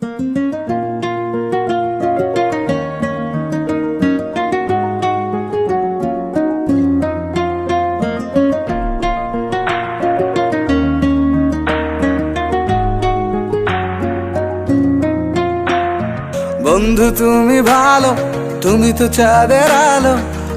বন্ধু তুমি ভালো তুমি তো চাঁদের আলো।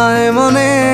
তোমায় মনে